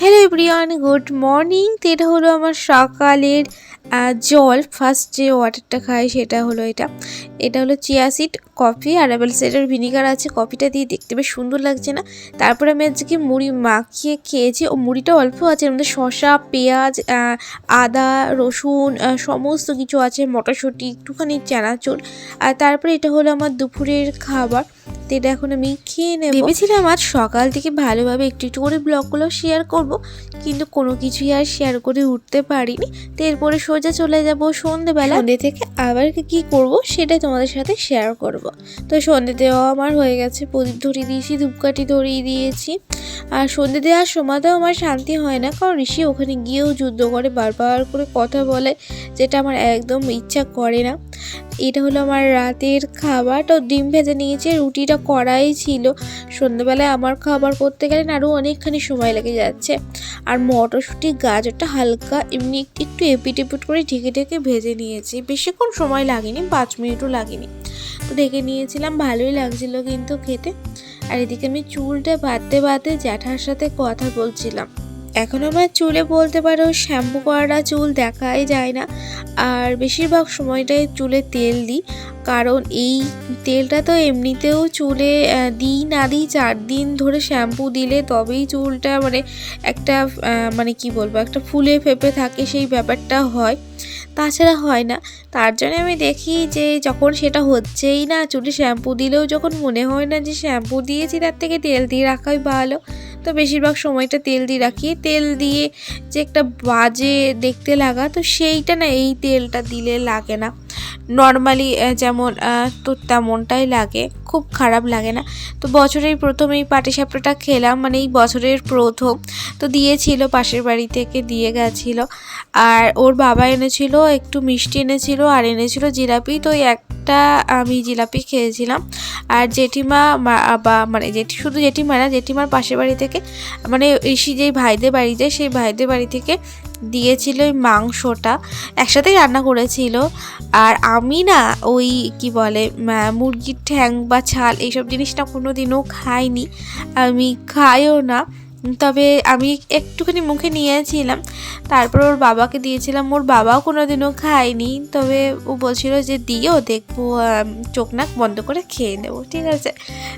Hello everyone good morning তো এটা হলো আমার সকালের জল। ফার্স্ট যে ওয়াটারটা খাই সেটা হলো এটা। এটা হলো চিয়া সিড কফি আর অ্যাপেল সাইডার ভিনিগার আছে। কফিটা দিয়ে দেখতে বেশ সুন্দর লাগছে না? তারপরে আমি আজকে মুড়ি মাখিয়ে খেয়েছি। ও মুড়িটা অল্প আছে আমাদের শসা, পেঁয়াজ আদা, রসুন সমস্ত কিছু আছে। মটরশুঁটি, একটুখানি চানাচুর। আর তারপরে এটা হলো আমার দুপুরের খাবার। তো এটা এখন আমি খেয়ে নেব। ভেবেছিলাম আজ সকাল থেকে ভালোভাবে একটু একটু করে ব্লগগুলো শেয়ার করব কিন্তু কোনো কিছুই আর শেয়ার করে উঠতে পারিনি। তো এরপরে সোজা চলে যাব সন্ধেবেলা। সন্ধে থেকে আবার কি করব সেটাই তোমাদের সাথে শেয়ার করব। তো সন্ধে দেওয়া আমার হয়ে গেছে প্রদীপ ধরিয়ে দিয়েছি ধূপকাঠি ধরিয়ে দিয়েছি। আর সন্ধে দেওয়ার সময়তেও আমার শান্তি হয় না কারণ ঋষি ওখানে গিয়েও যুদ্ধ করে বারবার করে কথা বলে যেটা আমার একদম ইচ্ছা করে না। এটা হলো আমার রাতের খাবার। তো ডিম ভেজে নিয়েছি, রুটিটা করাই ছিল। সন্ধ্যেবেলায় আমার খাবার করতে গেলে আরও অনেকখানি সময় লেগে যাচ্ছে। আর মটরশুঁটি, গাজরটা হালকা, এমনি একটু এপিট এপিট করে ঢেকে ঢেকে ভেজে নিয়েছি। বেশিক্ষণ সময় লাগেনি, পাঁচ মিনিটও লাগেনি। তো ঢেকে নিয়েছিলাম, ভালোই লাগছিল কিন্তু খেতে। আর এদিকে আমি চুলটা বাঁধতে বাঁধতে জ্যাঠার সাথে কথা বলছিলাম। এখন আমার চুলে বলতে পারো, শ্যাম্পু করাটা চুল দেখাই যায় না। আর বেশিরভাগ সময়টাই চুলে তেল দিই। কারণ এই তেলটা তো এমনিতেও চুলে দিই না দিই, চার দিন ধরে শ্যাম্পু দিলে তবেই চুলটা মানে একটা মানে কি বলব, একটা ফুলে ফেপে থাকে, সেই ব্যাপারটা হয়। তাছাড়া হয় না। তার জন্য আমি দেখি যে যখন সেটা হচ্ছেই না, চুলে শ্যাম্পু দিলেও যখন মনে হয় না যে শ্যাম্পু দিয়েছি, তার থেকে তেল দিয়ে রাখাই ভালো। তো বেশিরভাগ সময়টা তেল দিয়ে রাখি। তেল দিয়ে যে একটা বাজে দেখতে লাগা, তো সেইটা না এই তেলটা দিলে লাগে না। নর্মালি যেমন তো তেমনটাই লাগে। খুব খারাপ লাগে না। তো বছরের প্রথম এই পাটিসাপটাটা খেলাম মানে এই বছরের প্রথম। তো দিয়েছিল, পাশের বাড়ি থেকে দিয়ে গেছিল। আর ওর বাবা এনেছিল একটু মিষ্টি এনেছিল আর এনেছিল জিলাপি। তো একটা আমি জিলাপি খেয়েছিলাম। আর জেঠিমা বা মানে জেঠি, শুধু জেঠিমা না, জেঠিমার পাশের বাড়ি থেকে মানে ঋষি যেই ভাইদের বাড়ি যায়, সেই ভাইদের বাড়ি থেকে দিয়েছিল ওই মাংসটা। একসাথেই রান্না করেছিল। আর আমি না ওই কি বলে মুরগির ঠ্যাং বা ছাল এইসব জিনিসটা কোনো দিনও খাইনি। আমি খাইও না। তবে আমি একটুখানি মুখে নিয়েছিলাম। তারপর ওর বাবাকে দিয়েছিলাম। ওর বাবাও কোনো দিনও খায়নি। তবে ও বলছিল যে দিয়েও দেখব চোখ নাক বন্ধ করে খেয়ে নেব। ঠিক আছে?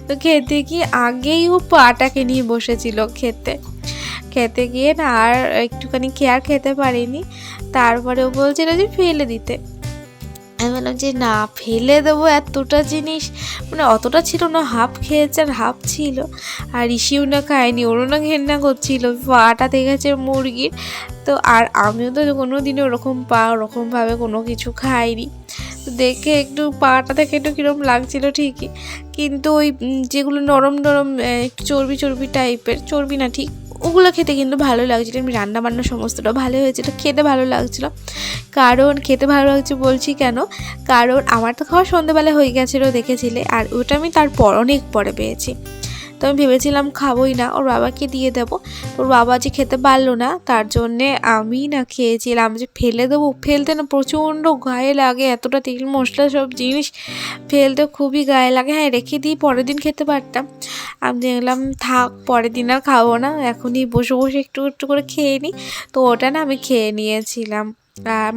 তো খেতে গিয়ে আগেই ও পাটাকে নিয়ে বসেছিল খেতে। খেতে গিয়ে না আর একটুখানি খেয়ে আর খেতে পারিনি। তারপরে ও বলছিল যে, ফেলে দিতে। আমি বললাম যে, না, ফেলে দেবো এতটা জিনিস। মানে অতটা ছিল না, হাফ খেয়েছে আর হাফ ছিল। আর ঋষিও না খায়নি, ওরও না ঘেন্না করছিল, পাটা দেখেছে মুরগির। তো আর আমিও তো কোনো দিনও ওরকম পা, ওরকমভাবে কোনো কিছু খাইনি। তো দেখে একটু পাটা থেকে একটু কীরকম লাগছিল ঠিকই। কিন্তু ওই যেগুলো নরম নরম একটু চর্বি চর্বি টাইপের চর্বি না ঠিক ওগুলো খেতে কিন্তু ভালো লাগছিল। আমি রান্না বান্না সমস্তটা ভালো হয়েছিল। খেতে ভালো লাগছিল। কারণ, খেতে ভালো লাগছে বলছি কেন? কারণ, আমার তো খাওয়া সন্ধেবেলা হয়ে গেছিল দেখেছিলে। আর ওটা আমি তারপর, অনেক পরে পেয়েছি। তো আমি ভেবেছিলাম খাবোই না, ওর বাবাকে দিয়ে দেবো। ওর বাবা যে খেতে পারল না, তার জন্যে আমি না খেয়েছিলাম, যে ফেলে দেবো। ফেলতে না প্রচণ্ড গায়ে লাগে, এতটা তেল মশলা সব জিনিস ফেলতে খুবই গায়ে লাগে। হ্যাঁ রেখে দিই, পরের দিন খেতে পারতাম। আমি দেখলাম, থাক, পরের দিন আর খাব না, এখনই বসে বসে একটু একটু করে খেয়ে নিই তো ওটা না আমি খেয়ে নিয়েছিলাম।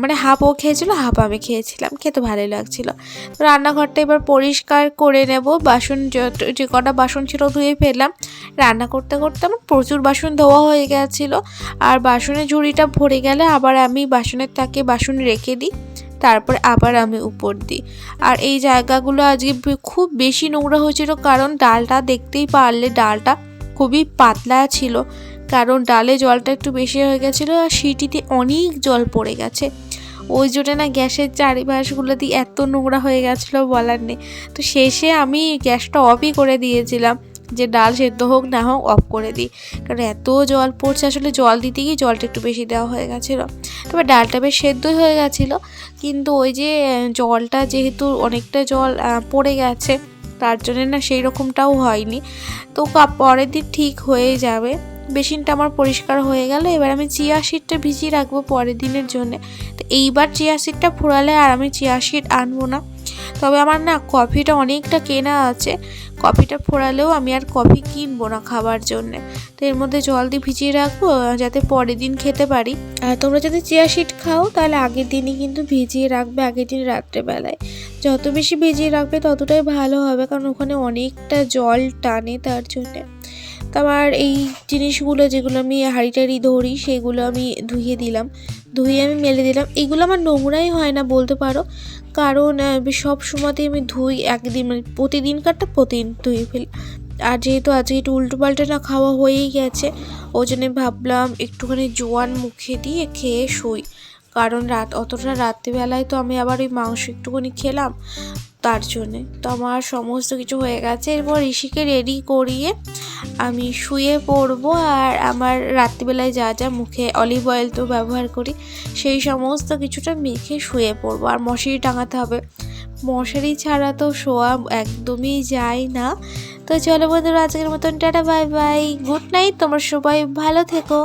মানে হাফ ও খেয়েছিল, হাফ আমি খেয়েছিলাম, খেতে ভালোই লাগছিল। তো রান্নাঘরটা এবার পরিষ্কার করে নেব, বাসন যে কটা বাসন ছিল ধুয়ে ফেললাম। রান্না করতে করতে আমার প্রচুর বাসন ধোয়া হয়ে গেছিল, আর বাসনের ঝুড়িটা ভরে গেলে আবার আমি বাসনের তাকে বাসন রেখে দিই, তারপর আবার আমি উপর দিই। আর এই জায়গাগুলো আজকে খুব বেশি নোংরা হয়েছিল, কারণ ডালটা দেখতেই পারলে, ডালটা খুবই পাতলা ছিল কারণ ডালে জলটা একটু বেশি হয়ে গেছিল আর সিটিতে অনেক জল পড়ে গেছে। ওই জন্য না গ্যাসের চারিপাশগুলো দিয়ে এত নোংরা হয়ে গেছিল বলার নেই। তো শেষে আমি গ্যাসটা অফই করে দিয়েছিলাম যে ডাল সেদ্ধ হোক না হোক অফ করে দিই। কারণ এত জল পড়ছে, আসলে জল দিতে গিয়ে জলটা একটু বেশি দেওয়া হয়ে গেছিল। তবে ডালটা বেশ সেদ্ধই হয়ে গেছিল, কিন্তু ওই যে জলটা যেহেতু অনেকটা জল পড়ে গেছে, তার জন্য না সেই রকমটাও হয়নি। তো পরের দিন ঠিক হয়ে যাবে। বেসিনটা আমার পরিষ্কার হয়ে গেল, এবার আমি চিয়া সিডটা ভিজিয়ে রাখব পরের দিনের জন্য। তো এইবার চিয়া সিডটা ফুরালে আর আমি চিয়া সিড আনব না। তবে আমার না কফিটা অনেকটা কেনা আছে, কফিটা ফোড়ালেও আমি আর কফি কিনবো না খাবার জন্যে। তো এর মধ্যে জল দিয়ে ভিজিয়ে রাখব যাতে পরের দিন খেতে পারি। আর তোমরা যদি চিয়া সিড খাও, তাহলে আগের দিনই কিন্তু ভিজিয়ে রাখবে, আগের দিন রাত্রেবেলায়। যত বেশি ভিজিয়ে রাখবে, ততটাই ভালো হবে, কারণ ওখানে অনেকটা জল টানে তার জন্যে। তারপর এই জিনিসগুলো যেগুলো আমি হাঁড়ি টাড়ি ধরি, সেগুলো আমি ধুয়ে দিলাম। ধুয়ে আমি মেলে দিলাম। এগুলো আমার নোংরাই হয় না বলতে পারো। কারণ সব সময়তেই আমি ধুই একদিন মানে প্রতিদিনকারটা প্রতিদিন ধুয়ে ফেলি। আর যেহেতু আজকে একটু উল্টো পাল্টা না খাওয়া হয়েই গেছে, ওই জন্যে ভাবলাম একটুখানি জোয়ান মুখে দিয়ে খেয়ে শুই। কারণ রাত, অতটা রাত্রিবেলায় তো আমি আবার ওই মাংস একটুখানি খেলাম। তার জন্যে। তো আমার সমস্ত কিছু হয়ে গেছে। এরপর ঋষিকে রেডি করিয়ে আমি শুয়ে পড়ব আর আমার রাত্রিবেলায় যা যা মুখে অলিভ অয়েল তো ব্যবহার করি, সেই সমস্ত কিছুটা মেখে শুয়ে পড়ব। আর মশারি টাঙাতে হবে। মশারি ছাড়া তো শোয়া একদমই যায় না। তো চলো বন্ধুরা, আজকের মতন tata bye bye good night, তোমার সবাই ভালো থেকো।